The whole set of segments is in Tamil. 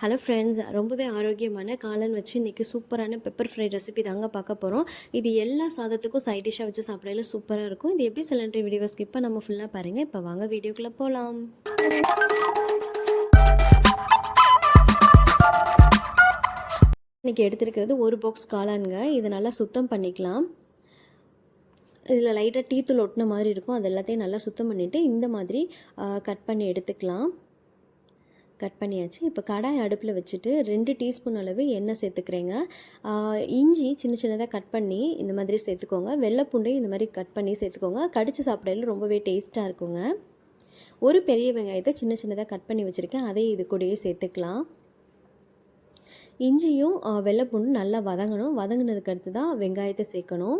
ஹலோ ஃப்ரெண்ட்ஸ் ரொம்பவே ஆரோக்கியமான காளான் வச்சு இன்றைக்கி சூப்பரான பெப்பர் ஃப்ரை ரெசிபி தாங்க பார்க்க போகிறோம் இது எல்லா சாதத்துக்கும் சைட் டிஷ்ஷாக வச்சு சாப்பிடல சூப்பராக இருக்கும். இது எப்படி சிலண்டர் வீடியோ ஸ்கிப் நம்ம ஃபுல்லாக பாருங்கள் இப்போ வாங்க வீடியோக்குள்ளே போகலாம் இன்றைக்கி எடுத்துருக்கிறது ஒரு பாக்ஸ் காளான்ங்க. இதை நல்லா சுத்தம் பண்ணிக்கலாம். இதில் லைட்டாக டீத்தூள் ஒட்டின மாதிரி இருக்கும். அது எல்லாத்தையும் நல்லா சுத்தம் பண்ணிவிட்டு இந்த மாதிரி கட் பண்ணி எடுத்துக்கலாம். கட் பண்ணியாச்சு. இப்போ கடாய் அடுப்பில் வச்சுட்டு ரெண்டு டீஸ்பூன் அளவு எண்ணெய் சேர்த்துக்கிறேங்க. இஞ்சி சின்ன சின்னதாக கட் பண்ணி இந்த மாதிரி சேர்த்துக்கோங்க. வெள்ளைப்பூண்டையும் இந்த மாதிரி கட் பண்ணி சேர்த்துக்கோங்க. கடித்து சாப்பிடையில ரொம்பவே டேஸ்ட்டாக இருக்குங்க. ஒரு பெரிய வெங்காயத்தை சின்ன சின்னதாக கட் பண்ணி வச்சுருக்கேன். அதையும் இது கூடயே சேர்த்துக்கலாம். இஞ்சியும் வெள்ளைப்பூண்டும் நல்லா வதங்கணும். வதங்கினதுக்கு அடுத்து தான் வெங்காயத்தை சேர்க்கணும்.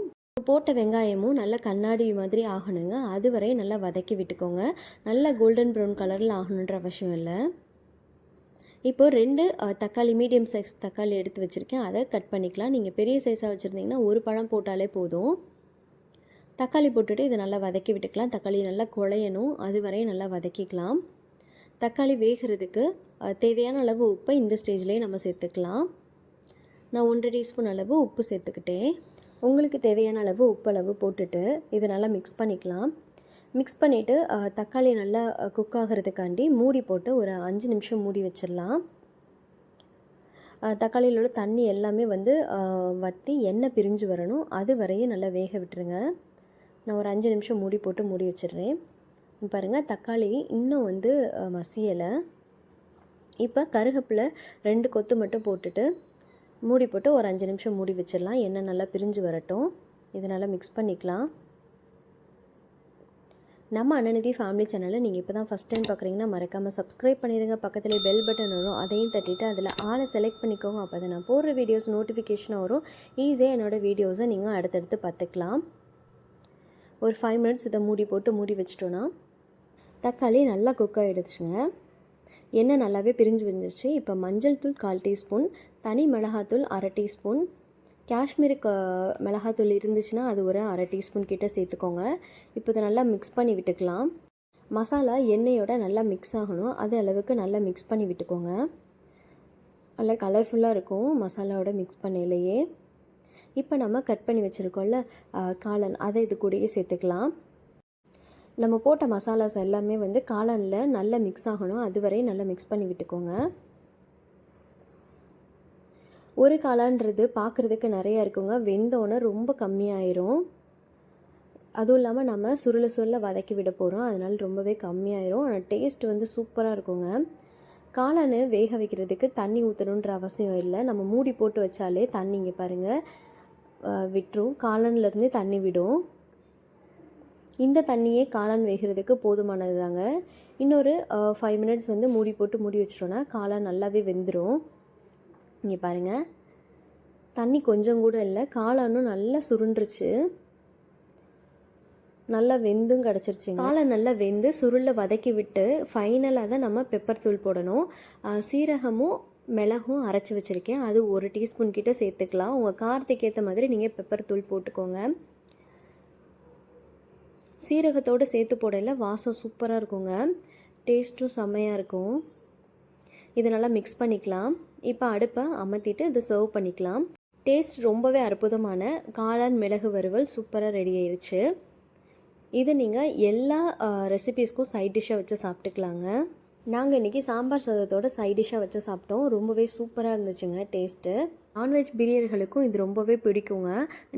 போட்ட வெங்காயமும் நல்லா கண்ணாடி மாதிரி ஆகணுங்க. அதுவரை நல்லா வதக்கி விட்டுக்கோங்க. நல்லா கோல்டன் ப்ரௌன் கலரில் ஆகணுன்ற அவசியம் இல்லை. இப்போது ரெண்டு தக்காளி மீடியம் சைஸ் தக்காளி எடுத்து வச்சுருக்கேன். அதை கட் பண்ணிக்கலாம். நீங்கள் பெரிய சைஸாக வச்சுருந்தீங்கன்னா ஒரு பழம் போட்டாலே போதும். தக்காளி போட்டுட்டு இதை நல்லா வதக்கி விட்டுக்கலாம். தக்காளி நல்லா குழையணும். அது வரையும் நல்லா வதக்கிக்கலாம். தக்காளி வேகிறதுக்கு தேவையான அளவு உப்பை இந்த ஸ்டேஜ்லேயே நம்ம சேர்த்துக்கலாம். நான் ஒன்றரை டீஸ்பூன் அளவு உப்பு சேர்த்துக்கிட்டேன். உங்களுக்கு தேவையான அளவு உப்பளவு போட்டுட்டு இதை நல்லா மிக்ஸ் பண்ணிக்கலாம். மிக்ஸ் பண்ணிவிட்டு தக்காளி நல்லா குக் ஆகிறதுக்காண்டி மூடி போட்டு ஒரு அஞ்சு நிமிஷம் மூடி வச்சிடலாம். தக்காளியில் உள்ள தண்ணி எல்லாமே வந்து வற்றி எண்ணெய் பிரிஞ்சு வரணும். அது வரையும் நல்லா வேக விட்டுருங்க. நான் ஒரு அஞ்சு நிமிஷம் மூடி போட்டு மூடி வச்சிடுறேன். பாருங்கள் தக்காளி இன்னும் வந்து மசியலை. இப்போ கருகப்பில் ரெண்டு கொத்து மட்டும் போட்டுட்டு மூடி போட்டு ஒரு அஞ்சு நிமிஷம் மூடி வச்சிடலாம். எண்ணெய் நல்லா பிரிஞ்சு வரட்டும். இதனால் மிக்ஸ் பண்ணிக்கலாம். நம்ம அண்ணநிதி ஃபேமிலி சேனலை நீங்கள் இப்போ தான் ஃபஸ்ட் டைம் பார்க்குறீங்கன்னா மறக்காமல் சப்ஸ்கிரைப் பண்ணிடுங்க பக்கத்தில் பெல் பட்டன் வரும். அதையும் தட்டிட்டு அதில் ஆளை செலக்ட் பண்ணிக்கோங்க. அப்போ தான் நான் போடுற வீடியோஸ் நோட்டிஃபிகேஷனாக வரும். ஈஸியாக என்னோடய வீடியோஸை நீங்கள் அடுத்தடுத்து பார்த்துக்கலாம். ஒரு ஃபைவ் மினிட்ஸ் இதை மூடி போட்டு மூடி வச்சிட்டோன்னா தக்காளி நல்லா குக் ஆகிடுச்சுங்க எண்ணெய் நல்லாவே பிரிஞ்சு வந்துருச்சு இப்போ மஞ்சள் தூள் கால் டீஸ்பூன் தனி மிளகாத்தூள் அரை டீஸ்பூன் காஷ்மீருக்கு மிளகாத்தூள் இருந்துச்சுன்னா அது ஒரு அரை டீஸ்பூன் கிட்டே சேர்த்துக்கோங்க. இப்போ இதை நல்லா மிக்ஸ் பண்ணி விட்டுக்கலாம். மசாலா எண்ணெயோட நல்லா மிக்ஸ் ஆகணும். அது அளவுக்கு நல்லா மிக்ஸ் பண்ணி விட்டுக்கோங்க. நல்லா கலர்ஃபுல்லாக இருக்கும் மசாலாவோட மிக்ஸ் பண்ணலையே இப்போ நம்ம கட் பண்ணி வச்சுருக்கோம்ல காளான் அதை இது கூடயே சேர்த்துக்கலாம். நம்ம போட்ட மசாலாஸ் எல்லாமே வந்து காளானில் நல்லா மிக்ஸ் ஆகணும். அதுவரை நல்லா மிக்ஸ் பண்ணி விட்டுக்கோங்க. ஒரு காளான்றது பார்க்குறதுக்கு நிறையா இருக்குங்க. வெந்தோன்னே ரொம்ப கம்மியாயிரும். அதுவும் இல்லாமல் நம்ம சுருள சுருள வதக்கி விட போகிறோம் அதனால் ரொம்பவே கம்மியாயிரும். ஆனால் டேஸ்ட் வந்து சூப்பராக இருக்குங்க. காளான் வேக வைக்கிறதுக்கு தண்ணி ஊற்றணுன்ற அவசியம் இல்லை. நம்ம மூடி போட்டு வச்சாலே தண்ணி இங்கே பாருங்கள் விட்டுரும். காளான்லேருந்தே தண்ணி விடும். இந்த தண்ணியே காளான் வேகிறதுக்கு போதுமானது தாங்க இன்னொரு ஃபைவ் மினிட்ஸ் வந்து மூடி போட்டு மூடி வச்சிட்டோன்னா காளான் நல்லாவே வெந்துடும் இங்கே பாருங்கள் தண்ணி கொஞ்சம் கூட இல்லை. காளானும் நல்லா சுருண்டுருச்சு. நல்லா வெந்தும் கிடச்சிருச்சு காலை நல்லா வெந்து சுருளில் வதக்கி விட்டு ஃபைனலாக தான் நம்ம பெப்பர் தூள் போடணும். சீரகமும் மிளகும் அரைச்சி வச்சுருக்கேன். அது ஒரு டீஸ்பூன் கிட்டே சேர்த்துக்கலாம். உங்கள் காரத்துக்கு ஏற்ற மாதிரி நீங்கள் பெப்பர் தூள் போட்டுக்கோங்க. சீரகத்தோடு சேர்த்து போடையில் வாசம் சூப்பராக இருக்குங்க. டேஸ்ட்டும் செம்மையாக இருக்கும். இதை நல்லா மிக்ஸ் பண்ணிக்கலாம். இப்போ அடுப்பை அமர்த்திட்டு இதை சர்வ் பண்ணிக்கலாம். டேஸ்ட் ரொம்பவே அற்புதமான காளான் மிளகு வறுவல் சூப்பராக ரெடி ஆயிடுச்சு இதை நீங்கள் எல்லா ரெசிபீஸ்க்கும் சைட் டிஷ்ஷாக வச்சு சாப்பிட்டுக்கலாங்க. நாங்கள் இன்றைக்கி சாம்பார் சாதத்தோட சைட் டிஷ்ஷாக வச்சு சாப்பிட்டோம். ரொம்பவே சூப்பராக இருந்துச்சுங்க டேஸ்ட்டு நான்வெஜ் பிரியர்களுக்கும் இது ரொம்பவே பிடிக்குங்க.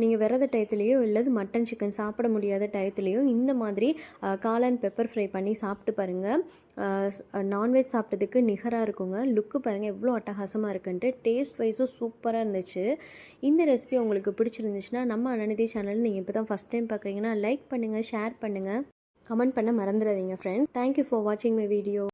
நீங்கள் விரத டயத்துலேயோ இல்லது மட்டன் சிக்கன் சாப்பிட முடியாத டயத்துலேயோ இந்த மாதிரி காளான் பெப்பர் ஃப்ரை பண்ணி சாப்பிட்டு பாருங்கள் நான்வெஜ் சாப்பிட்டதுக்கு நிகராக இருக்குங்க. லுக்கு பாருங்கள் எவ்வளோ அட்டகாசமாக இருக்குன்ட்டு. டேஸ்ட் வைஸும் சூப்பராக இருந்துச்சு. இந்த ரெசிபி உங்களுக்கு பிடிச்சிருந்துச்சுன்னா நம்ம அனநிதி சேனல் நீங்கள் இப்போ தான் ஃபஸ்ட் டைம் பார்க்குறீங்கன்னா லைக் பண்ணுங்கள் ஷேர் பண்ணுங்கள் கமெண்ட் பண்ண மறந்துடாதீங்க ஃப்ரெண்ட் தேங்க்யூ ஃபார் வாட்சிங் மை வீடியோ